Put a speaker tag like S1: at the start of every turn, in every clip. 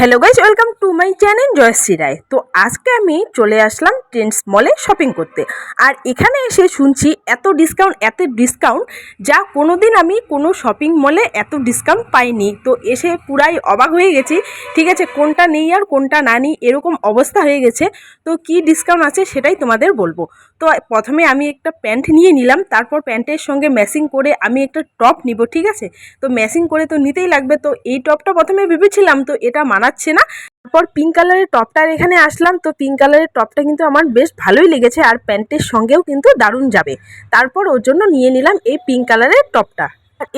S1: Hello guys welcome to my channel Joyshree Roy তো আজকে আমি চলে আসলাম ট্রেন্ডস মলে শপিং করতে। আর এখানে এসে শুনছি এত ডিসকাউন্ট এত ডিসকাউন্ট যা কোনো দিন আমি কোনো শপিং মলে এত ডিসকাউন্ট পাইনি। তো এসে পুরাই অবাক হয়ে গেছি, ঠিক আছে, কোনটা নেই আর কোনটা না নিই, এরকম অবস্থা হয়ে গেছে। তো কি ডিসকাউন্ট আছে সেটাই তোমাদের বলব। তো প্রথমে আমি একটা প্যান্ট নিয়ে নিলাম, তারপর প্যান্টের সঙ্গে ম্যাচিং করে আমি একটা টপ নিব, ঠিক আছে? তো ম্যাচিং করে তো নিতেই লাগবে। তো এই টপটা প্রথমে ভেবেছিলাম, তো এটা মানাচ্ছে না। তারপর পিঙ্ক কালারের টপটার এখানে আসলাম। তো পিঙ্ক কালারের টপটা কিন্তু আমার বেশ ভালোই লেগেছে। আর প্যান্টের সঙ্গেও কিন্তু দারুণ যাবে। তারপর ওর জন্য নিয়ে নিলাম এই পিঙ্ক কালারের টপটা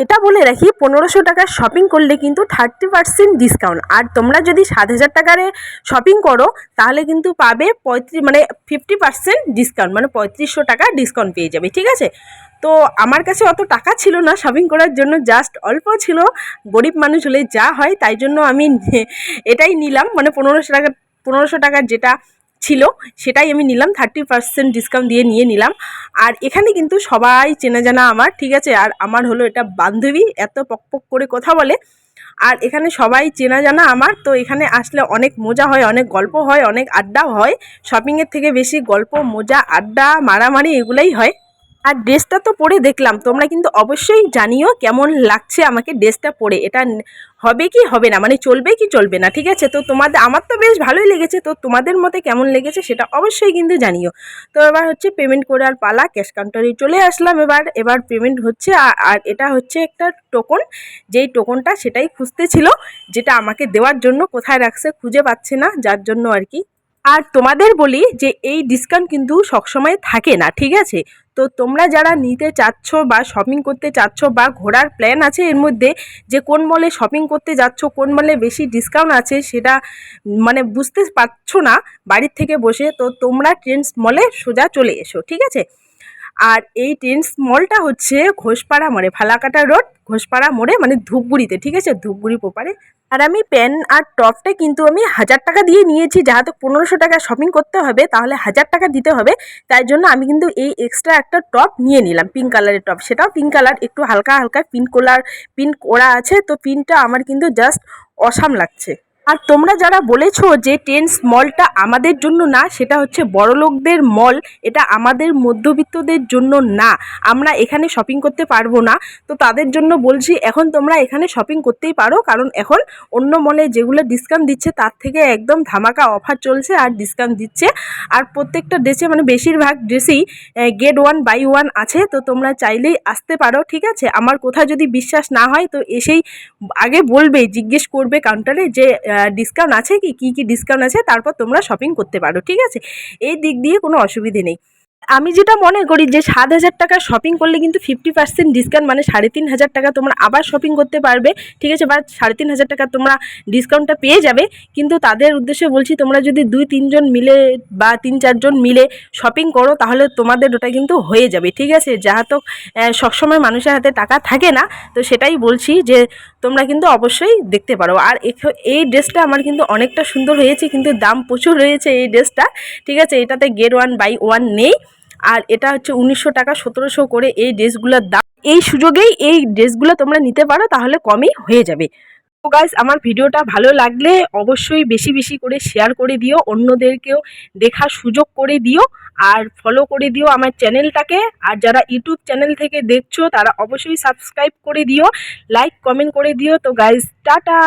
S1: এটা বলে রাখি, পনেরোশো টাকার শপিং করলে কিন্তু থার্টি পার্সেন্ট ডিসকাউন্ট আর তোমরা যদি সাত হাজার টাকারে শপিং করো, তাহলে কিন্তু পাবে পঁয়ত্রিশ মানে ফিফটি পার্সেন্ট ডিসকাউন্ট মানে পঁয়ত্রিশশো টাকা ডিসকাউন্ট পেয়ে যাবে, ঠিক আছে? তো আমার কাছে অত টাকা ছিল না শপিং করার জন্য জাস্ট অল্প ছিল। গরিব মানুষ হলে যা হয়, তাই জন্য আমি এটাই নিলাম। মানে পনেরোশো টাকা, পনেরোশো টাকার যেটা ছিল, সেটাই আমি নিলাম থার্টি পার্সেন্ট ডিসকাউন্ট দিয়ে নিয়ে নিলাম। আর এখানে কিন্তু সবাই চেনা জানা আমার, ঠিক আছে? আর আমার হলো এটা বান্ধবী, এত পক পক করে কথা বলে। আর এখানে সবাই চেনা জানা আমার, তো এখানে আসলে অনেক মজা হয়, অনেক গল্প হয়, অনেক আড্ডাও হয়। শপিংয়ের থেকে বেশি গল্প, মজা, আড্ডা, মারামারি এগুলোই হয়। আর ড্রেসটা তো পরে দেখলাম, তোমরা কিন্তু অবশ্যই জানিও কেমন লাগছে আমাকে ড্রেসটা পরে। এটা হবে কি হবে না? মানে চলবে কি চলবে না? ঠিক আছে? তো তোমাদের, আমার তো বেশ ভালোই লেগেছে, তো তোমাদের মতে কেমন লেগেছে সেটা অবশ্যই কিন্তু জানিও। তো এবার হচ্ছে পেমেন্ট করে আর পালা ক্যাশ কাউন্টারে চলে আসলাম এবার। এবার পেমেন্ট হচ্ছে আর এটা হচ্ছে একটা টোকন যেই টোকনটা সেটাই খুঁজতে ছিল, যেটা আমাকে দেওয়ার জন্য কোথায় রাখছে খুঁজে পাচ্ছে না, যার জন্য আর কি আর তোমাদের বলি যে এই ডিসকাউন্ট কিন্তু সবসময় থাকে না, ঠিক আছে? তো তোমরা যারা নিতে চাচ্ছ বা শপিং করতে চাচ্ছ বা ঘোরার প্ল্যান আছে এর মধ্যে যে কোন মলে শপিং করতে যাচ্ছ, কোন মলে বেশি ডিসকাউন্ট আছে সেটা মানে বুঝতে পারছ না বাড়ির থেকে বসে, তো তোমরা ট্রেন্ডস মলে সোজা চলে এসো, ঠিক আছে? আর এই ট্রেন্ডস মলটা হচ্ছে ঘোষপাড়া মোড়ে, ফালাকাটা রোড, ঘোষপাড়া মোড়ে মানে ধূপগুড়িতে, ঠিক আছে? ধূপগুড়ি পোপারে আর আমি প্যান আর টপটা কিন্তু আমি হাজার টাকা দিয়ে নিয়েছি, যাহাতে পনেরোশো টাকা শপিং করতে হবে, তাহলে হাজার টাকা দিতে হবে। তাই জন্য আমি কিন্তু এই এক্সট্রা একটা টপ নিয়ে নিলাম পিঙ্ক কালারের টপ সেটাও পিঙ্ক কালার একটু হালকা হালকা পিন কলার পিন করা আছে। তো পিনটা আমার কিন্তু জাস্ট অসাম লাগছে। আর তোমরা যারা বলেছ যে টেন্স মলটা আমাদের জন্য না, সেটা হচ্ছে বড়লোকদের মল এটা আমাদের মধ্যবিত্তদের জন্য না। আমরা এখানে শপিং করতে পারব না। তো তাদের জন্য বলছি, এখন তোমরা এখানে শপিং করতেই পারো, কারণ এখন অন্য মলে যেগুলো ডিসকাউন্ট দিচ্ছে, তার থেকে একদম ধামাকা অফার চলছে আর ডিসকাউন্ট দিচ্ছে। আর প্রত্যেকটা ড্রেসে মানে বেশিরভাগ ড্রেসেই গেট ওয়ান বাই ওয়ান আছে। তো তোমরা চাইলেই আসতে পারো, ঠিক আছে? আমার কোথায় যদি বিশ্বাস না হয়, তো এসেই আগে বলবে, জিজ্ঞেস করবে কাউন্টারে যে ডিসকাউন্ট আছে কি? কী কী ডিসকাউন্ট আছে? তারপর তোমরা শপিং করতে পারো, ঠিক আছে? এই দিক দিয়ে কোনো অসুবিধে নেই। আমি যেটা মনে করি যে সাত হাজার টাকা শপিং করলে কিন্তু ফিফটি পার্সেন্ট ডিসকাউন্ট মানে সাড়ে তিন হাজার টাকা তোমরা আবার শপিং করতে পারবে। ঠিক আছে? বা সাড়ে তিন হাজার টাকা তোমরা ডিসকাউন্টটা পেয়ে যাবে। কিন্তু তাদের উদ্দেশ্যে বলছি, তোমরা যদি দুই তিনজন মিলে বা তিন চারজন মিলে শপিং করো, তাহলে তোমাদের ওটা কিন্তু হয়ে যাবে। ঠিক আছে? যাহা তো সবসময় মানুষের হাতে টাকা থাকে না, তো সেটাই বলছি যে তোমরা কিন্তু অবশ্যই দেখতে পারো। আর এই ড্রেসটা আমার কিন্তু অনেকটা সুন্দর হয়েছে, কিন্তু দাম প্রচুর রয়েছে এই ড্রেসটা। ঠিক আছে? এটাতে গেট ওয়ান বাই ওয়ান নেই। আর এটা হচ্ছে উনিশশো টাকা সতেরোশো করে এই ড্রেসগুলোর দাম। এই সুযোগেই এই ড্রেসগুলো তোমরা নিতে পারো, তাহলে কমই হয়ে যাবে। তো গাইস আমার ভিডিওটা ভালো লাগলে অবশ্যই বেশি বেশি করে শেয়ার করে দিও, অন্যদেরকেও দেখার সুযোগ করে দিও, আর ফলো করে দিও আমার চ্যানেলটাকে আর যারা ইউটিউব চ্যানেল থেকে দেখছ, তারা অবশ্যই সাবস্ক্রাইব করে দিও লাইক কমেন্ট করে দিও। তো গাইস টাটা!